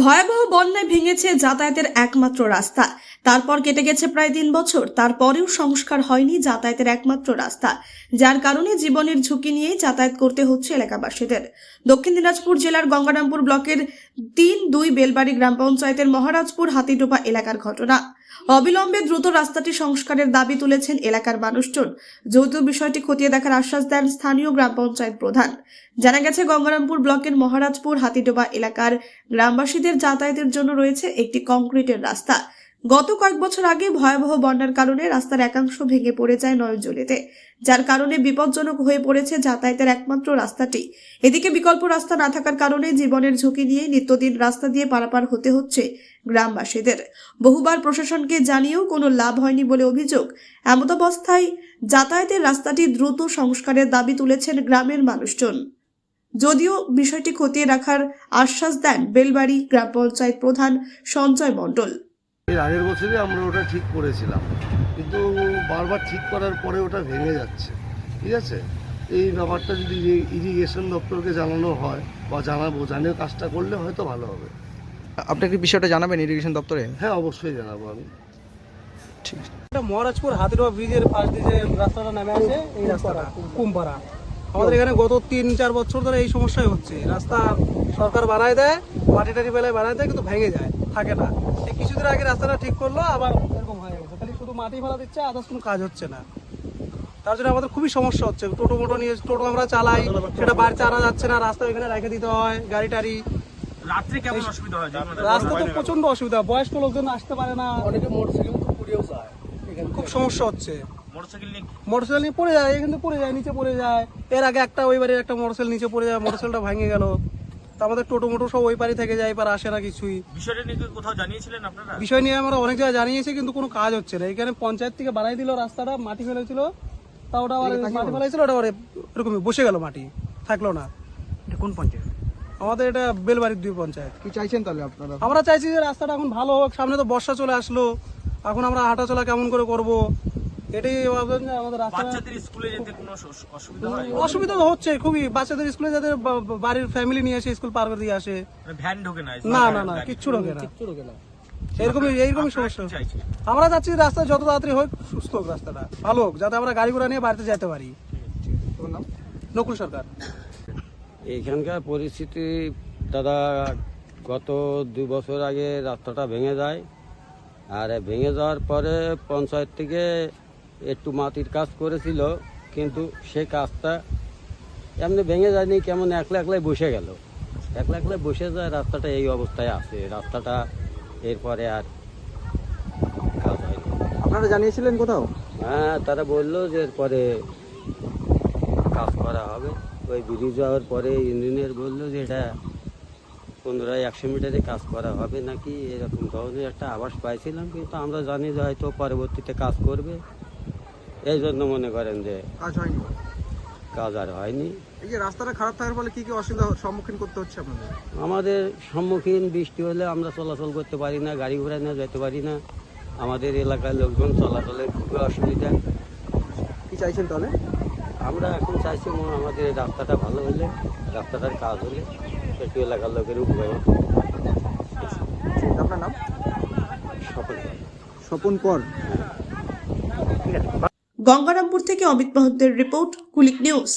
ভয়াবহ বন্যায় ভেঙেছে যাতায়াতের একমাত্র রাস্তা। তারপর কেটে গেছে প্রায় তিন বছর। তারপরেও সংস্কার হয়নি যাতায়াতের একমাত্র রাস্তা। যার কারণে জীবনের ঝুঁকি নিয়ে যাতায়াত করতে হচ্ছে এলাকাবাসীদের। দক্ষিণ দিনাজপুর জেলার গঙ্গারামপুর ব্লকের তিন দুই বেলবাড়ি গ্রাম পঞ্চায়েতের মহারাজপুর হাতিডোপা এলাকার ঘটনা। অবিলম্বে দ্রুত রাস্তাটি সংস্কারের দাবি তুলেছেন এলাকার মানুষজন। যৌতুক বিষয়টি খতিয়ে দেখার আশ্বাস দেন স্থানীয় গ্রাম পঞ্চায়েত প্রধান। জানা গেছে, গঙ্গারামপুর ব্লকের মহারাজপুর হাতিডোবা এলাকার গ্রামবাসীদের যাতায়াতের জন্য রয়েছে একটি কংক্রিটের রাস্তা। গত কয়েক বছর আগে ভয়াবহ বন্যার কারণে রাস্তার একাংশ ভেঙে পড়ে যায় নয়নজলিতে, যার কারণে বিপজ্জনক হয়ে পড়েছে যাতায়াতের একমাত্র রাস্তাটি। এদিকে বিকল্প রাস্তা না থাকার কারণে জীবনের ঝুঁকি নিয়ে নিত্যদিন রাস্তা দিয়ে পারাপার হতে হচ্ছে গ্রামবাসীদের। বহুবার প্রশাসনকে জানিয়েও কোনো লাভ হয়নি বলে অভিযোগ। এমতাবস্থায় যাতায়াতের রাস্তাটি দ্রুত সংস্কারের দাবি তুলেছেন গ্রামের মানুষজন। যদিও বিষয়টি খতিয়ে রাখার আশ্বাস দেন বেলবাড়ি গ্রাম পঞ্চায়েত প্রধান সঞ্জয় মণ্ডল। এর আগের বছরই আমরা ওটা ঠিক করেছিলাম। কিন্তু বারবার ঠিক করার পরে ওটা ভেঙে যাচ্ছে। ঠিক আছে? এই ব্যাপারটা যদি ইরিগেশন দপ্তরকে জানানো হয় বা জানাব জানিয়ে কাজটা করলে হয়তো ভালো হবে। আপনি কি বিষয়টা জানাবেন ইরিগেশন দপ্তরে? হ্যাঁ অবশ্যই জানাব আমি। ঠিক। এটা মহারাজপুর হাতিরোয়া ব্রিজের পাশ দিয়ে যে রাস্তাটা নামে আছে এই রাস্তাটা কুমপাড়া। আমাদের এখানে গত তিন চার বছর ধরে এই সমস্যাই হচ্ছে। রাস্তা সরকার বানায় দেয় মাটি টাটি বেলায় বানায় দেয় কিন্তু ভেঙে যায় থাকে না। কিছুদিন আগে রাস্তাটা ঠিক করল আবার এরকম হয়ে গেছে। খালি শুধু মাটি ফেলা দিচ্ছে আদার্স কোনো কাজ হচ্ছে না। তার জন্য আমাদের খুবই সমস্যা হচ্ছে। টোটো মোটো নিয়ে টোটো আমরা চালাই সেটা বাড়িতে আনা যাচ্ছে না রাস্তা ওইখানে রেখে দিতে হয় গাড়ি টাড়ি। রাত্রে কেমন অসুবিধা হয়? রাস্তা তো প্রচণ্ড অসুবিধা। বয়স্ক লোকজন আসতে পারে না। অনেকে মোটরসাইকেল তো পুড়িয়েও যায় খুব সমস্যা হচ্ছে। মোটরসাইকেল নিয়ে নিয়ে পড়ে যায় এখান থেকে পড়ে যায় নিচে পড়ে যায়। এর আগে একটা ওই বাড়ির একটা মোটরসাইকেল নিচে পড়ে যায় মোটরসাইকেলটা ভেঙে গেল। তা আমাদের টোটো মোটো সব ওই পারে থেকে যায় এবার আসে না কিছুই। বিষয়টা নিয়ে কি কোথাও জানিয়েছিলেন আপনারা? বিষয় নিয়ে আমরা অনেক জায়গায় জানিয়েছি কিন্তু কোনো কাজ হচ্ছে না। এখানে পঞ্চায়েত থেকে বানাই দিল রাস্তাটা মাটি ফেলেছিল তা ওটা আবার মাটি ফেলেছিল ওটা আবার এরকমই বসে গেল মাটি থাকল না। এটা কোন পঞ্চায়েত? আমাদের এটা বেলবাড়ির দুই পঞ্চায়েত। কি চাইছেন তাহলে আপনারা? আমরা চাইছি যে রাস্তাটা এখন ভালো হোক সামনে তো বর্ষা চলে আসলো এখন আমরা হাঁটাচলা কেমন করে করব? এটাই আমাদের বাচ্চাদের স্কুলে যেতে কোনো অসুবিধা হয়? অসুবিধা হচ্ছে খুবই। বাচ্চাদের স্কুলে যাদের বাড়ির ফ্যামিলি নিয়ে এসে স্কুল পার করে দিয়ে আসে। মানে ভ্যান ঢোকে না না না না কিচ্ছু ঢোকে না। এরকমই এইরকমই সমস্যা। আমরা চাচ্ছি রাস্তা যত তাড়াতাড়ি হোক সুস্থ হোক রাস্তাটা। ভালো হোক যাতে আমরা গাড়ি ঘোড়া নিয়ে বাড়িতে যেতে পারি। নকুল সরকার। এইখানকার পরিস্থিতি দাদা গত দুই বছর আগে রাস্তাটা ভেঙে যায়। আর ভেঙে যাওয়ার পরে পঞ্চায়েত থেকে একটু মাটির কাজ করেছিল কিন্তু সে কাজটা এমনি ভেঙে যায়নি কেমন একলা একলাই বসে গেল। একলা একলাই বসে যায় রাস্তাটা এই অবস্থায় আছে। রাস্তাটা এরপরে আর কাজ হয়নি। আপনারা জানিয়েছিলেন কোথাও? হ্যাঁ তারা বলল যে এরপরে কাজ করা হবে। ওই ব্রিজ যাওয়ার পরে ইঞ্জিনিয়ার বলল যে এটা পনেরো একশো মিটারে কাজ করা হবে নাকি? এরকম ধরনের একটা আভাস পাইছিলাম কিন্তু আমরা জানি যে হয়তো পরবর্তীতে কাজ করবে। এই জন্য মনে করেন যে কাজ হয়নি। কাজ আর হয়নি। এই যে রাস্তাটা খারাপ থাকার ফলে কি কি অসুবিধার সম্মুখীন করতে হচ্ছে আপনাদের? আমাদের সম্মুখীন বৃষ্টি হলে আমরা চলাচল করতে পারি না গাড়ি ঘোড়া নিয়ে যেতে পারি না। আমাদের এলাকার লোকজন চলাচলের খুবই অসুবিধা। কি চাইছেন তাহলে? আমরা এখন চাইছি মনে হয় আমাদের রাস্তাটা ভালো হলে রাস্তাটার কাজ হলে একটু এলাকার লোকের উপকার আপনার নাম? সকল স্বপন কর। গঙ্গারামপুর থেকে অমিত মহন্তের রিপোর্ট কুলিক নিউজ।